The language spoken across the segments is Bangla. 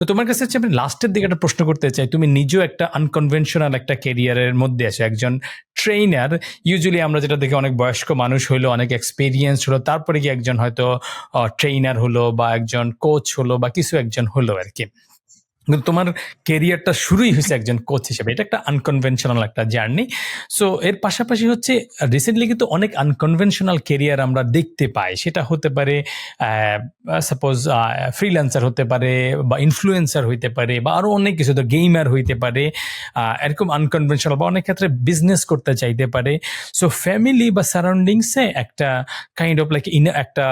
তো তোমার কাছে হচ্ছে আমি লাস্টের দিকে একটা প্রশ্ন করতে চাই। তুমি নিজেও একটা আনকনভেনশনাল একটা কেরিয়ারের মধ্যে আছো, একজন ট্রেনার ইউজুয়ালি আমরা যেটা দেখি, অনেক বয়স্ক মানুষ হলো অনেক এক্সপিরিয়েন্স হলো, তারপরে কি একজন হয়তো ট্রেইনার হলো বা একজন কোচ হলো বা কিছু একজন হলো আর কি। কিন্তু তোমার কেরিয়ারটা শুরুই হয়েছে একজন কোচ হিসেবে। এটা একটা আনকনভেনশনাল একটা জার্নি সো এর পাশাপাশি হচ্ছে রিসেন্টলি কিন্তু অনেক আনকনভেনশনাল কেরিয়ার আমরা দেখতে পাই। সেটা হতে পারে সাপোজ ফ্রিল্যান্সার হতে পারে বা ইনফ্লুয়েন্সার হইতে পারে বা আরও অনেক কিছু। তো গেমার হইতে পারে এরকম আনকনভেনশনাল বা অনেক ক্ষেত্রে বিজনেস করতে চাইতে পারে। সো ফ্যামিলি বা সারাউন্ডিংসে একটা কাইন্ড অফ লাইক ইন একটা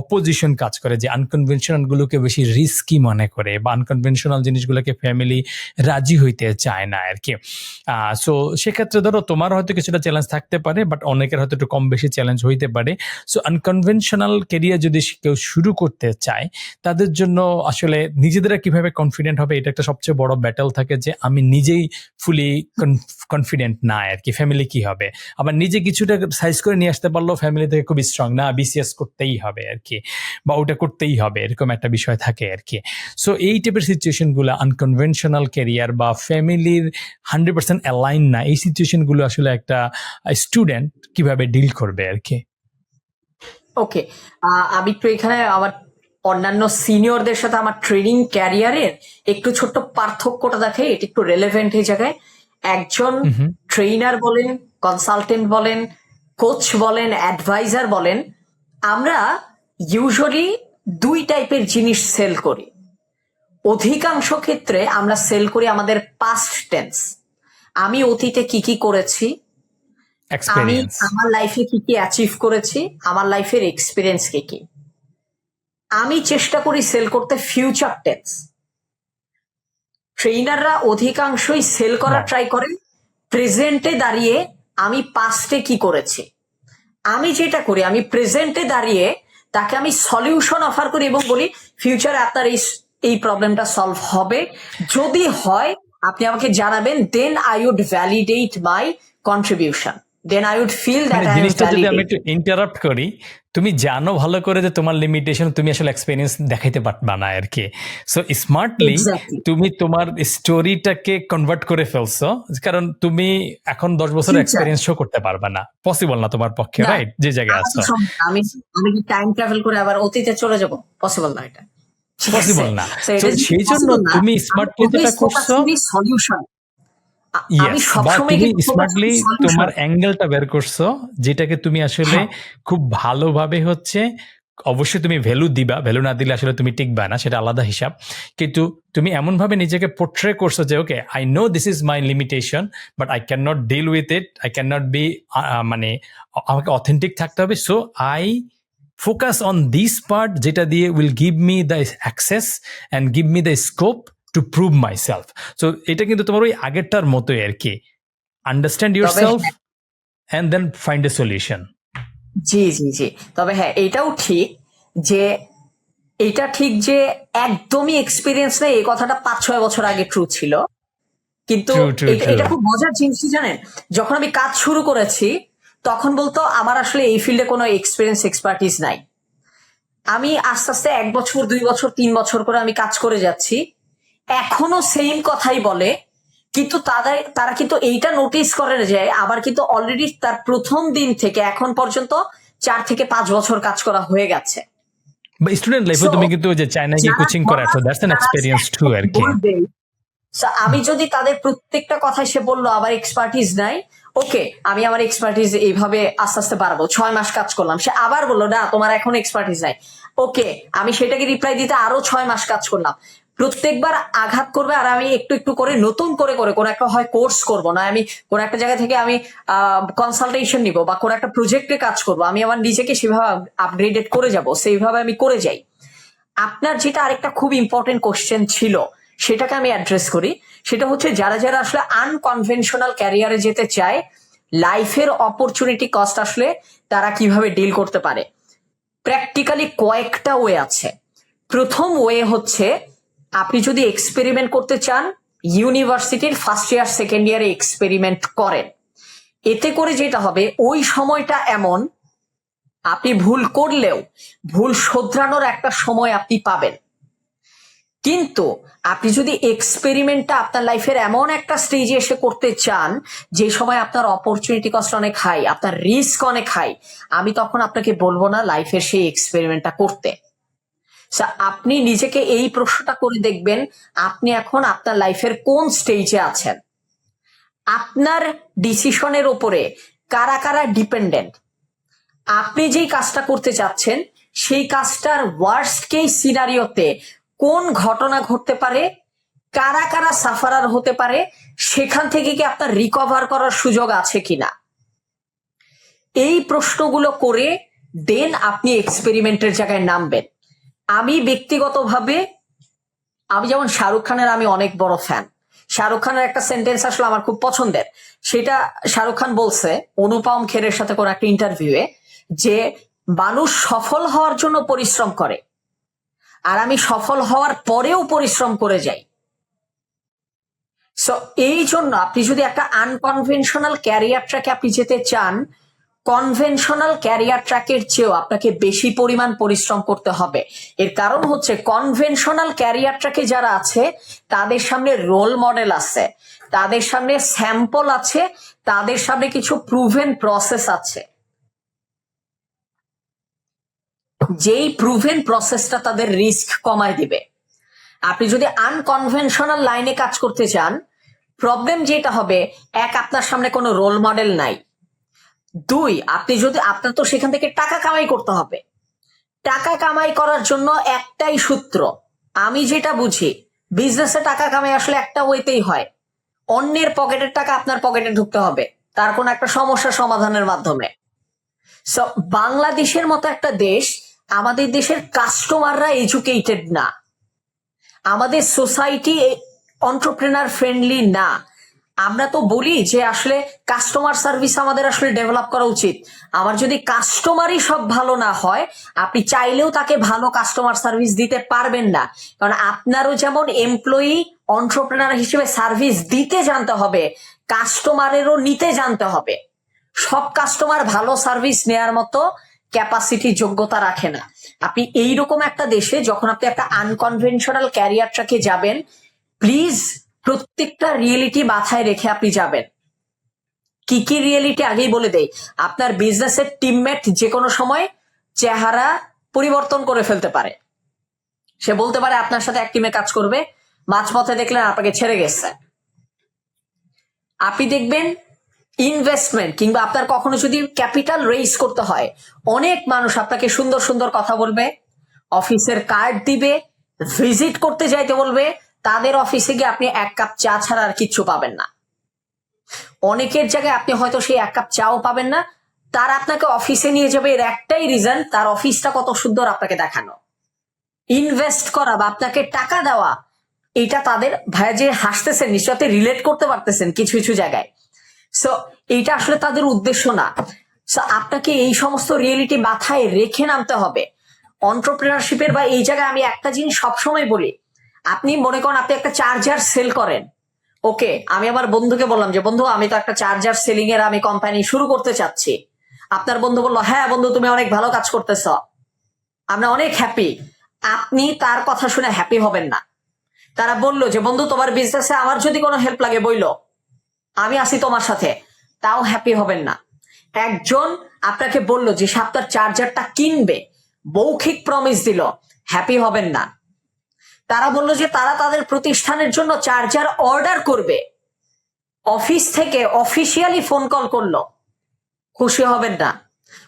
অপোজিশন কাজ করে যে আনকনভেনশনাল গুলোকে বেশি রিস্কি মনে করে বা আনকনভেনশনাল জিনিসগুলোকে ফ্যামিলি রাজি হইতে চায় না আর কি সো সেক্ষেত্রে ধরো তোমার হয়তো কিছুটা চ্যালেঞ্জ থাকতে পারে বাট অনেকের হয়তো একটু কম বেশি চ্যালেঞ্জ হইতে পারে। সো আনকনভেনশনাল কেরিয়ার যদি কেউ শুরু করতে চায়, তাদের জন্য আসলে নিজেদের কীভাবে কনফিডেন্ট হবে, এটা একটা সবচেয়ে বড় ব্যাটেল থাকে যে আমি নিজেই ফুলি কনফিডেন্ট না আর কি ফ্যামিলি কি হবে? আবার নিজে কিছুটা সাইজ করে নিয়ে আসতে পারলেও ফ্যামিলি থেকে খুব স্ট্রং না বিসিএস করতেই হবে আর কি বা ওটা করতেই হবে, এরকম একটা বিষয় থাকে আর কি সো এই টাইপের সিচুয়েশনগুলো আনকনভেনশনাল ক্যারিয়ার বা ফ্যামিলির হান্ড্রেড পার্সেন্ট অ্যালাইন না এই সিচুয়েশনগুলো আসলে একটা স্টুডেন্ট কীভাবে ডিল করবে আর কি? ওকে আমি একটু এখানে আমার অন্যান্য সিনিয়রদের সাথে আমার ট্রেনিং ক্যারিয়ারের একটু ছোট্ট পার্থক্যটা দেখে এটা একটু রেলেভেন্ট এই জায়গায়। একজন হুম ট্রেনার বলেন কনসালটেন্ট বলেন কোচ বলেন অ্যাডভাইজার বলেন আমরা ইউজুয়ালি দুই টাইপের জিনিস সেল করি। অধিকাংশ ক্ষেত্রে আমরা সেল করি আমাদের পাস্ট টেন্স আমি অতীতে কি কি করেছি? আমি আমার লাইফে কি কি অ্যাচিভ করেছি? আমার লাইফের এক্সপিরিয়েন্স কি কি? আমি চেষ্টা করি সেল করতে ফিউচার টেন্স ট্রেনাররা অধিকাংশই সেল করার ট্রাই করে। প্রেজেন্টে দাঁড়িয়ে আমি পাস্টে কি করেছি? আমি যেটা করি আমি প্রেজেন্টে দাঁড়িয়ে তাকে আমি সলিউশন অফার করি এবং বলি ফিউচারে আপনার এই এই প্রবলেমটা সলভ হবে। যদি হয় আপনি আমাকে জানাবেন then I would validate my contribution then I would feel that I জিনিসটা যদি আমি একটু ইন্টারাপ্ট করি তুমি জানো ভালো করে যে তোমার লিমিটেশন তুমি আসলে এক্সপিরিয়েন্স দেখাইতে পারবা না আর কি। সো স্মার্টলি তুমি তোমার স্টোরিটাকে কনভার্ট করে ফেলছো কারণ তুমি এখন দশ বছর এক্সপিরিয়েন্স শো করতে পারবা না। পসিবল না তোমার পক্ষে রাইট যে জায়গায় আছো। আমি আমি টাইম ট্রাভেল করে আবার অতীতে চলে যাব? পসিবল না এটা। পসিবল না। সেই জন্য তুমি আমি স্মার্টলি যেটা করছ সলিউশন তুমি স্মার্টলি তোমার অ্যাঙ্গেলটা বের করছ যেটাকে তুমি আসলে হ্যাঁ। খুব ভালোভাবে হচ্ছে অবশ্যই তুমি ভ্যালু দিবা। ভ্যালু না দিলে আসলে তুমি টিকবা না সেটা আলাদা হিসাব। কিন্তু তুমি এমনভাবে নিজেকে পোট্রে করছ যে okay I know this is my limitation but I can not deal with it I can not be মানে আমাকে অথেন্টিক থাকতে হবে। So I focus on this part যেটা দিয়ে will give me the access and give me the scope to prove myself so এটা কিন্তু তোমার ওই আগেরটার মতোই আর কি। Understand yourself and then find a solution জি জি জি। তবে হ্যাঁ এটাও ঠিক যে এটা ঠিক যে একদমই এক্সপিরিয়েন্স নেই এই কথাটা পাঁচ ছয় বছর আগে ট্রু ছিল। কিন্তু এটা খুব মজার জিনিস জানেন? যখন আমি কাজ শুরু করেছি তখন বলতো আমার আসলে এই ফিল্ডে কোনো এক্সপিরিয়েন্স এক্সপার্টিস নাই। আমি আস্তে আস্তে এক বছর দুই বছর তিন বছর করে আমি কাজ করে যাচ্ছি। এখনও সেম কথাই বলে কিন্তু তাদের তারা কিন্তু এইটা নোটিস করে যে আবার কিন্তু অলরেডি তার প্রথম দিন থেকে এখন পর্যন্ত চার থেকে পাঁচ বছর কাজ করা হয়ে গেছে। বা স্টুডেন্ট লাইফে তুমি কিন্তু যে চায়না গিয়ে কোচিং করাচ্ছো দ্যাটস অ্যান এক্সপিরিয়েন্স টু আর কি। আমি যদি তাদের প্রত্যেকটা কথা সে বলল আবার এক্সপার্টিস নাই ওকে আমি আমার এক্সপার্টিস এইভাবে আস্তে আস্তে বাড়াবো। ছয় মাস কাজ করলাম। সে আবার বলল, না, তোমার এখন এক্সপার্টিস নাই। ওকে আমি সেটাকে রিপ্লাই দিতে আরও ছয় মাস কাজ করলাম। প্রত্যেকবার আঘাত করবে আর আমি একটু একটু করে, নতুন করে করে, কোন একটা হয় কোর্স করব না। আমি কোন একটা জায়গা থেকে আমি কনসালটেশন নিব বা কোন একটা প্রজেক্টে কাজ করব। আমি আমার নিজেকে সেভাবে আপগ্রেডেড করে যাব। সেইভাবে আমি করে যাই। আপনার যেটা আরেকটা খুব ইম্পর্টেন্ট কোশ্চেন ছিল সেটাকে আমি অ্যাড্রেস করি। সেটা হচ্ছে, যারা যারা আসলে আনকনভেনশনাল ক্যারিয়ারে যেতে চায় লাইফের অপরচুনিটি কস্ট আসলে তারা কীভাবে ডিল করতে পারে? প্র্যাকটিক্যালি কয়েকটা ওয়ে আছে। প্রথম ওয়ে হচ্ছে, আপনি যদি এক্সপেরিমেন্ট করতে চান ইউনিভার্সিটির ফার্স্ট ইয়ার সেকেন্ড ইয়ারে এক্সপেরিমেন্ট করেন। এতে করে যেটা হবে, ওই সময়টা এমন, আপনি ভুল করলেও, ভুল শোধরানোর একটা সময় আপনি পাবেন। কিন্তু আপনি যদি এক্সপেরিমেন্টটা আপনার লাইফের এমন একটা স্টেজে এসে করতে চান, যে সময় আপনার অপরচুনিটি কস্ট অনেক হাই আপনার রিস্ক অনেক হাই আমি তখন আপনাকে বলব না লাইফের সেই এক্সপেরিমেন্টটা করতে। আপনি নিজেকে এই প্রশ্নটা করে দেখবেন, আপনি এখন আপনার লাইফের কোন স্টেজে আছেন? আপনার ডিসিশনের ওপরে কারা কারা ডিপেন্ডেন্ট আপনি যেই কাজটা করতে চাচ্ছেন, সেই কাজটার ওয়ার্স্ট কেস সিনারিওতে কোন ঘটনা ঘটতে পারে? কারা কারা সাফারার হতে পারে? সেখান থেকে কি আপনার রিকভার করার সুযোগ আছে কিনা? এই প্রশ্নগুলো করে দেন আপনি এক্সপেরিমেন্টের জায়গায় নামবেন। আমি ব্যক্তিগতভাবে, আমি যেমন শাহরুখ খানের, আমি অনেক বড় ফ্যান শাহরুখ খানের একটা সেন্টেন্স আসলে আমার খুব পছন্দের। সেটা শাহরুখ খান বলছে অনুপম খেরের সাথে কোন একটা ইন্টারভিউয়ে যে, মানুষ সফল হওয়ার জন্য পরিশ্রম করে। আর আমি সফল হওয়ার পরেও পরিশ্রম করে যাই। সো এই জন্য আপনি যদি একটা আনকনভেনশনাল ক্যারিয়ার ট্র্যাকে আপনি যেতে চান কনভেনশনাল ক্যারিয়ার ট্র্যাকের চেয়েও আপনাকে বেশি পরিমাণ পরিশ্রম করতে হবে। এর কারণ হচ্ছে কনভেনশনাল ক্যারিয়ার ট্র্যাকে যারা আছে, তাদের সামনে রোল মডেল আছে, তাদের সামনে স্যাম্পল আছে, তাদের সামনে কিছু প্রুভেন প্রসেস আছে। যেই প্রুভেন প্রসেসটা তাদের রিস্ক কমায় দিবে। আপনি যদি আনকনভেনশনাল লাইনে কাজ করতে চান প্রবলেম যেটা হবে, এক, আপনার সামনে কোনো রোল মডেল নাই। দুই, আপনি যদি, আপনার তো সেখান থেকে টাকা কামাই করতে হবে। টাকা কামাই করার জন্য একটাই সূত্র, আমি যেটা বুঝি বিজনেসে টাকা কামাই আসলে একটা ওয়েতেই হয়। অন্যের পকেটের টাকা আপনার পকেটে ঢুকতে হবে, তার কোনো একটা সমস্যা সমাধানের মাধ্যমে। বাংলাদেশের মতো একটা দেশ আমাদের দেশের কাস্টমাররা এডুকেটেড না। আমাদের সোসাইটি অন্টারপ্রেনার ফ্রেন্ডলি না। আমরা তো বলি যে আসলে কাস্টমার সার্ভিস আমাদের আসলে ডেভেলপ করা উচিত। আমার যদি কাস্টমারই সব ভালো না হয়, আপনি চাইলেও তাকে ভালো কাস্টমার সার্ভিস দিতে পারবেন না। কারণ আপনারও যেমন এমপ্লয়ি অন্টারপ্রেনার হিসেবে সার্ভিস দিতে জানতে হবে কাস্টমারেরও নিতে জানতে হবে। সব কাস্টমার ভালো সার্ভিস নেয়ার মতো ক্যাপাসিটি যোগ্যতা রাখে না। আপনি এইরকম একটা দেশে যখন আপনি একটা আনকনভেনশনাল ক্যারিয়ার যাবেন প্লিজ প্রত্যেকটা রিয়েলিটি মাথায় রেখে আপনি যাবেন। কি কি রিয়েলিটি আগেই বলে দেই, আপনার বিজনেসের টিমমেট যে কোনো সময় চেহারা পরিবর্তন করে ফেলতে পারে। সে বলতে পারে, আপনার সাথে এক টিমে কাজ করবে, মাঝপথে দেখলেন আপনাকে ছেড়ে গেছে। আপনি দেখবেন ইনভেস্টমেন্ট কিংবা আপনার কখনো যদি ক্যাপিটাল রেইজ করতে হয়, অনেক মানুষ আপনাকে সুন্দর সুন্দর কথা বলবে, অফিসের কার্ড দিবে ভিজিট করতে যাইতে বলবে, তাদের অফিসে গিয়ে আপনি এক কাপ চা ছাড়া আর কিচ্ছু পাবেন না। অনেকের জায়গায় আপনি হয়তো সেই এক কাপ চাও পাবেন না, তার আপনাকে অফিসে নিয়ে যাবে এর একটাই রিজন তার অফিসটা কত সুন্দর আপনাকে দেখানো। ইনভেস্ট করা বা আপনাকে টাকা দেওয়া, এটা তাদের ভাইয়া যে হাসতেছেন, নিশ্চয়ই রিলেট করতে পারতেছেন কিছু কিছু জায়গায়। সো এইটা আসলে তাদের উদ্দেশ্য না। সো আপনাকে এই সমস্ত রিয়েলিটি মাথায় রেখে নামতে হবে। অন্টারপ্রিনারশিপের বা এই জায়গায় আমি একটা জিনিস সবসময় বলি, আপনি মনে করেন আপনি একটা চার্জার সেল করেন। ওকে আমি আমার বন্ধুকে বললাম যে, বন্ধু, আমি তো একটা চার্জার সেলিং এর আমি কোম্পানি শুরু করতে চাচ্ছি। আপনার বন্ধু বলল হ্যাঁ বন্ধু, তুমি অনেক ভালো কাজ করতেছ। আমরা অনেক হ্যাপি আপনি তার কথা শুনে হ্যাপি হবেন না। তারা বলল যে, বন্ধু, তোমার বিজনেসে আমার যদি কোনো হেল্প লাগে, বইলো। আমি আছি তোমার সাথে। তাও হ্যাপি হবেন না। একজন আপনাকে বলল যে সে আপনার চার্জারটা কিনবে। মৌখিক প্রমিস দিল হ্যাপি হবেন না। তারা বলল যে তারা তাদের প্রতিষ্ঠানের জন্য চার্জার অর্ডার করবে। অফিস থেকে অফিসিয়ালি ফোন কল করল। খুশি হবেন না।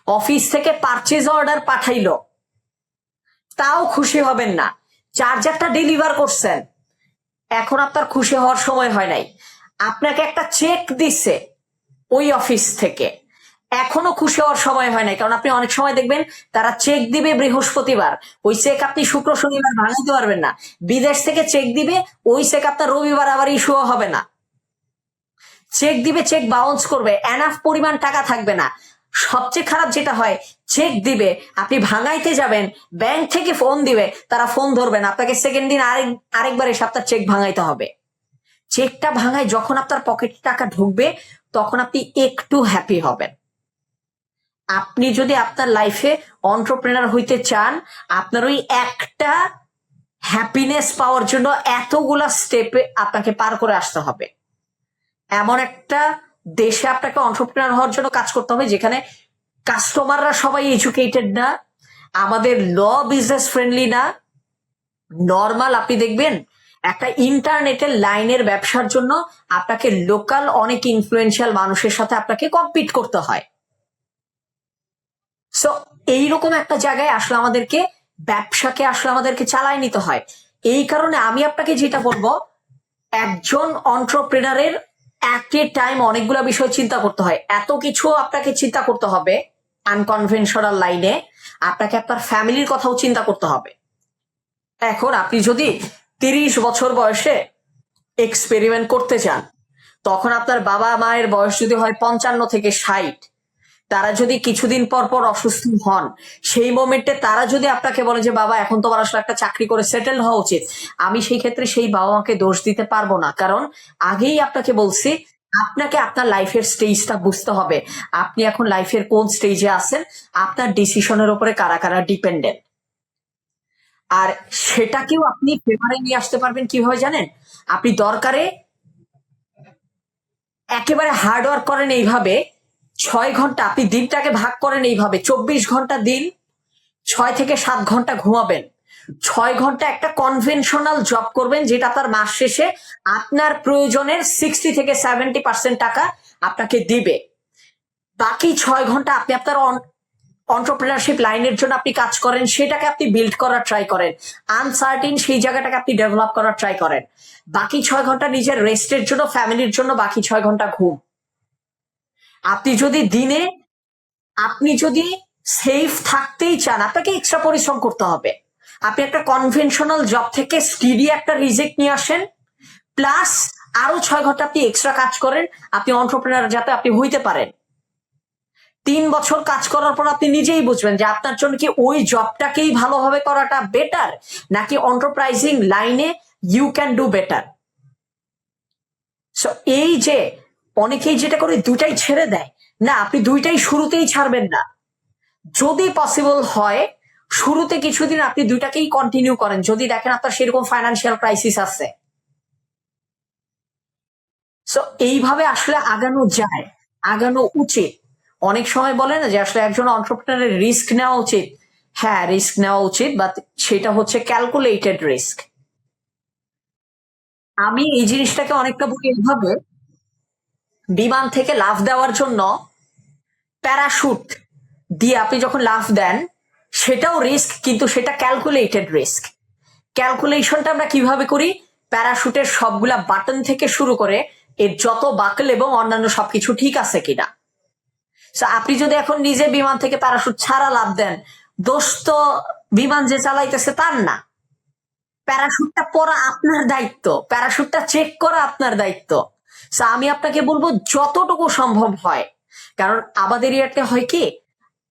অফিস থেকে পারচেজ অর্ডার পাঠাইলো। তাও খুশি হবেন না। চার্জারটা ডেলিভার করছেন। এখন আপনার খুশি হওয়ার সময় হয় নাই। আপনাকে একটা চেক দিছে ওই অফিস থেকে। এখনও খুশি হওয়ার সময় হয় না কারণ আপনি অনেক সময় দেখবেন তারা চেক দিবে বৃহস্পতিবার। ওই চেক আপনি শুক্র, শনিবার ভাঙাইতে পারবেন না। বিদেশ থেকে চেক দিবে, ওই চেক আপনার রবিবার আবার ইস্যুও হবে না। চেক দিবে চেক বাউন্স করবে এনাফ পরিমাণ টাকা থাকবে না। সবচেয়ে খারাপ যেটা হয় চেক দিবে, আপনি ভাঙাইতে যাবেন ব্যাংক থেকে ফোন দিবে, তারা ফোন ধরবেন আপনাকে সেকেন্ড দিন আরেক, আরেকবার এসে আপনার চেক ভাঙাইতে হবে। চেকটা ভাঙায় যখন আপনার পকেটে টাকা ঢুকবে, তখন আপনি একটু হ্যাপি হবেন। আপনি যদি আপনার লাইফে অন্টারপ্রেনার হইতে চান, আপনার ওই একটা হ্যাপিনেস পাওয়ার জন্য এতগুলা স্টেপে আপনাকে পার করে আসতে হবে। এমন একটা দেশে আপনাকে অন্টারপ্রিনার হওয়ার জন্য কাজ করতে হবে, যেখানে কাস্টমাররা সবাই এডুকেটেড না, আমাদের ল বিজনেস ফ্রেন্ডলি না। নর্মাল আপনি দেখবেন একটা ইন্টারনেটের লাইনের ব্যবসার জন্য আপনাকে লোকাল অনেক ইনফ্লুয়েন্সিয়াল মানুষের সাথে আপনাকে কম্পিট করতে হয়। সো এইরকম একটা জায়গায় আসলে আমাদেরকে, ব্যবসাকে আসলে আমাদেরকে চালায় নিতে হয়। এই কারণে আমি আপনাকে যেটা বলব, একজন অন্টারপ্রেনারের অ্যাট এ টাইম অনেকগুলো বিষয় চিন্তা করতে হয়। এত কিছু আপনাকে চিন্তা করতে হবে আনকনভেনশনাল লাইনে আপনাকে আপনার ফ্যামিলির কথাও চিন্তা করতে হবে। এখন আপনি যদি তিরিশ বছর বয়সে এক্সপেরিমেন্ট করতে চান, তখন আপনার বাবা মায়ের বয়স যদি হয় পঞ্চান্ন থেকে ষাট, তারা যদি কিছুদিন পর পর অসুস্থ হন, সেই মোমেন্টে তারা যদি আপনাকে বলে যে, বাবা, এখন তোমার আসলে একটা চাকরি করে সেটেল হওয়া উচিত। আমি সেই ক্ষেত্রে সেই বাবা মাকে দোষ দিতে পারব না, কারণ আগেই আপনাকে বলছি, আপনাকে আপনার লাইফের স্টেজটা বুঝতে হবে। আপনি এখন লাইফের কোন স্টেজে আছেন, আপনার ডিসিশনের উপরে কারা কারা ডিপেন্ডেন্ট আর সেটাকেও আপনি ফেভারে নিয়ে আসতে পারবেন কীভাবে জানেন? আপনি দরকারে একেবারে হার্ড ওয়ার্ক করেন এইভাবে, ছয় ঘণ্টা, আপনি দিনটাকে ভাগ করেন এইভাবে, চব্বিশ ঘণ্টা দিন, ছয় থেকে সাত ঘণ্টা ঘুমাবেন। ছয় ঘণ্টা একটা কনভেনশনাল জব করবেন যেটা আপনার মাস শেষে আপনার প্রয়োজনের সিক্সটি থেকে সেভেন্টি পার্সেন্ট টাকা আপনাকে দিবে। বাকি ছয় ঘণ্টা আপনি আপনার অন্টারপ্রিনারশিপ লাইনের জন্য আপনি কাজ করেন, সেটাকে আপনি বিল্ড করার ট্রাই করেন। আনসার্টিন সেই জায়গাটাকে আপনি ডেভেলপ করার ট্রাই করেন। বাকি ছয় ঘণ্টা নিজের রেস্টের জন্য ফ্যামিলির জন্য বাকি ছয় ঘণ্টা ঘুম। আপনি যদি দিনে, আপনি যদি সেফ থাকতেই চান, আপনাকে এক্সট্রা পরিশ্রম করতে হবে। আপনি একটা কনভেনশনাল জব থেকে স্টিডি একটা রিজেক্ট নিয়ে আসেন প্লাস আরও ছয় ঘণ্টা আপনি এক্সট্রা কাজ করেন, আপনি অন্টারপ্রেনার যাতে আপনি হইতে পারেন। তিন বছর কাজ করার পর আপনি নিজেই বুঝবেন যে আপনার জন্য কি ওই জবটাকেই ভালোভাবে করাটা বেটার নাকি অন্টারপ্রাইজিং লাইনে you can do better so এই যে অনেকেই যেটা করে দুটাই ছেড়ে দেয়। না, আপনি দুইটাই শুরুতেই ছাড়বেন না। যদি পসিবল হয়, শুরুতে কিছুদিন আপনি দুইটাকেই কন্টিনিউ করেন। যদি দেখেন আপনার সেরকম ফাইন্যান্সিয়াল ক্রাইসিস আছে। সো এইভাবে আসলে আগানো যায়, আগানো উচিত। অনেক সময় বলে না যে আসলে একজন অন্টারপ্রেনারের রিস্ক নেওয়া উচিত। হ্যাঁ রিস্ক নেওয়া উচিত বাট সেটা হচ্ছে ক্যালকুলেটেড রিস্ক আমি এই জিনিসটাকে অনেকটা বলি এইভাবে বিমান থেকে লাফ দেওয়ার জন্য প্যারাশুট দিয়ে আপনি যখন লাফ দেন, সেটাও রিস্ক কিন্তু সেটা ক্যালকুলেটেড রিস্ক ক্যালকুলেশনটা আমরা কীভাবে করি? প্যারাশুটের সবগুলা বাটন থেকে শুরু করে এর যত বাকল এবং অন্যান্য সবকিছু ঠিক আছে কিনা। আপনি যদি এখন নিজে বিমান থেকে প্যারাশুট ছাড়া লাভ দেন, দোষ তো বিমান যে চালাইতেছে তার না। প্যারাশুটটা পরা আপনার দায়িত্ব। প্যারাশুটটা চেক করা আপনার দায়িত্ব। আমি আপনাকে বলব, যতটুকু সম্ভব হয়। কারণ আমাদের ইয়াতে হয় কি,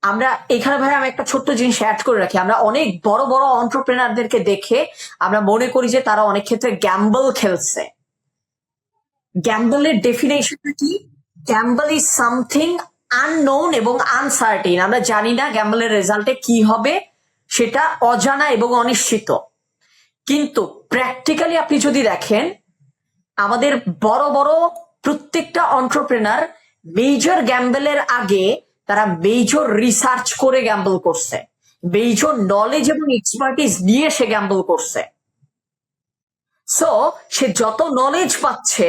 আমরা এখানে ভাই আমি একটা ছোট্ট জিনিস অ্যাড করে রাখি। আমরা অনেক বড় বড় অন্টারপ্রেনারদেরকে দেখে আমরা মনে করি যে তারা অনেক ক্ষেত্রে গ্যাম্বল খেলছে। গ্যাম্বলের ডেফিনেশনটা কি? গ্যাম্বল ইজ সামথিং আননোন এবং আনসার্টিন আমরা জানি না গ্যাম্বলের রেজাল্টে কি হবে, সেটা অজানা এবং অনিশ্চিত। কিন্তু প্র্যাকটিক্যালি আপনি যদি দেখেন, আমাদের বড় বড় প্রত্যেকটা অন্টারপ্রেনার মেজর গ্যাম্বলের আগে তারা মেজর রিসার্চ করে গ্যাম্বল করছে। মেজর নলেজ এবং এক্সপার্টিস নিয়ে সে গ্যাম্বল করছে। সো সে যত নলেজ পাচ্ছে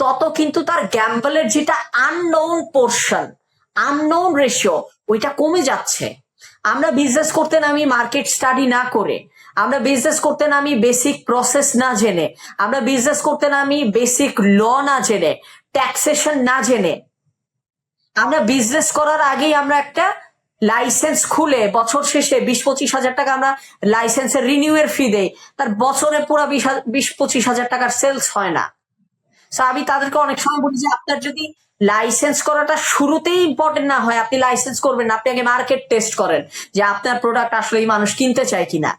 তত কিন্তু তার গ্যাম্বলের যেটা আননোন পোর্শন আননোন রেশিও ওইটা কমে যাচ্ছে। আমরা বিজনেস করতে নামি মার্কেট স্টাডি না করে, আমরা বিজনেস করতে নামি বেসিক প্রসেস না জেনে, আমরা বিজনেস করতে নামি বেসিক ল না জেনে ট্যাক্সেশন না জেনে, আমরা বিজনেস করার আগেই আমরা একটা লাইসেন্স খুলে, বছর শেষে বিশ পঁচিশ হাজার টাকা আমরা লাইসেন্সের রিনিউ এর ফি দেই, তার বছরে পুরো বিশ পঁচিশ হাজার টাকার সেলস হয় না। So, আমি তাদেরকে অনেক সময় বলি যে আপনার যদি লাইসেন্স করাটা শুরুতেই ইম্পর্টেন্ট না হয় আপনি লাইসেন্স করবেন না আপনি আগে মার্কেট টেস্ট করেন যে আপনার প্রোডাক্ট আসলে মানুষ কিনতে চায় কিনা।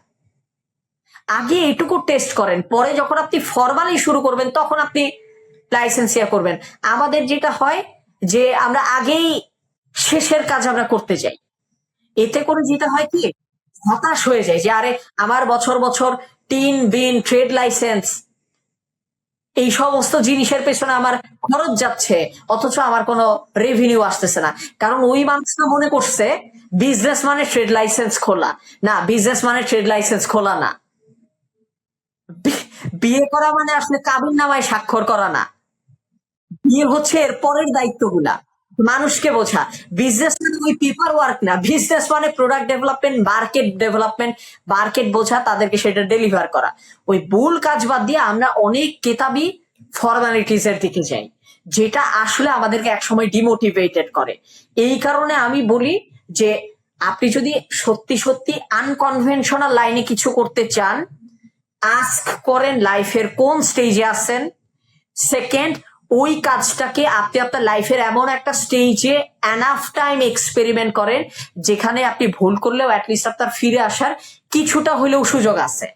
আগে এটুকু টেস্ট করেন পরে যখন আপনি ফর্মালি শুরু করবেন তখন আপনি লাইসেন্স ইয়া করবেন। আমাদের যেটা হয় যে আমরা আগেই শেষের কাজ আমরা করতে যাই। এতে করে যেটা হয় কি? হতাশ হয়ে যায় যে আরে আমার বছর বছর টিন বিন ট্রেড লাইসেন্স এই সমস্ত জিনিসের পেছনে আমার খরচ যাচ্ছে, অথচ আমার কোনো রেভিনিউ আসতেছে না। কারণ ওই মানুষটা মনে করছে বিজনেস মানে ট্রেড লাইসেন্স খোলা। না বিজনেস মানে ট্রেড লাইসেন্স খোলা না। বিয়ে করা মানে আসলে কাবিন নামায় স্বাক্ষর করা না। বিয়ে হচ্ছে এর পরের দায়িত্বগুলা। মানুষকে বোঝা। বিজনেস ওই পেপার ওয়ার্ক না বিজনেস মানে product development market development market বোঝা, তাদেরকে সেটা ডেলিভার করা। ওই ভুল কাজ বাদ দিয়ে আমরা অনেক কেতাবি ফর্মালিটিস এর দিকে যাই, যেটা আসলে আমাদেরকে একসময় ডিমোটিভেটেড করে। এই কারণে আমি বলি যে, আপনি যদি সত্যি সত্যি আনকনভেনশনাল লাইনে কিছু করতে চান আস্ক করেন লাইফের কোন স্টেজে আছেন। সেকেন্ড ওই কাজটাকে আপনি আপনার লাইফের এমন একটা স্টেজে এনাফ টাইম এক্সপেরিমেন্ট করেন, যেখানে আপনি ভুল করলেও অ্যাটলিস্ট আপনার ফিরে আসার কিছুটা হলেও সুযোগ আছে।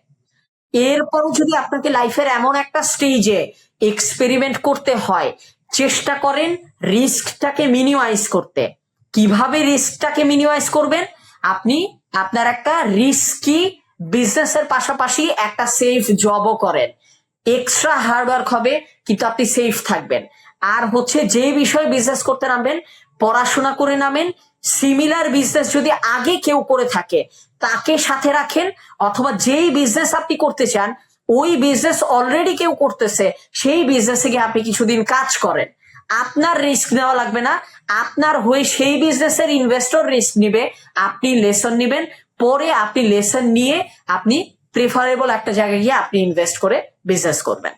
এরপরও যদি আপনাকে লাইফের এমন একটা স্টেজে এক্সপেরিমেন্ট করতে হয়, চেষ্টা করেন রিস্কটাকে মিনিমাইজ করতে। কীভাবে রিস্কটাকে মিনিমাইজ করবেন? আপনি আপনার একটা রিস্কি বিজনেসের পাশাপাশি একটা সেফ জবও করেন। এক্সট্রা হার্ডওয়ার্ক হবে কিন্তু আপনি সেফ থাকবেন। আর হচ্ছে যে বিষয়ে বিজনেস করতে নামবেন, পড়াশোনা করে নামেন সিমিলার বিজনেস যদি আগে কেউ করে থাকে, তাকে সাথে রাখেন, অথবা যেই বিজনেস আপনি করতে চান, ওই বিজনেস অলরেডি কেউ করতেছে, সেই বিজনেসে গিয়ে আপনি কিছুদিন কাজ করেন। আপনার রিস্ক নেওয়া লাগবে না, আপনার হয়ে সেই বিজনেসের ইনভেস্টর রিস্ক নিবে, আপনি লেসন নিবেন, পরে আপনি লেসন নিয়ে আপনি প্রেফারেবল একটা জায়গায় গিয়ে আপনি ইনভেস্ট করে বিজনেস করবেন।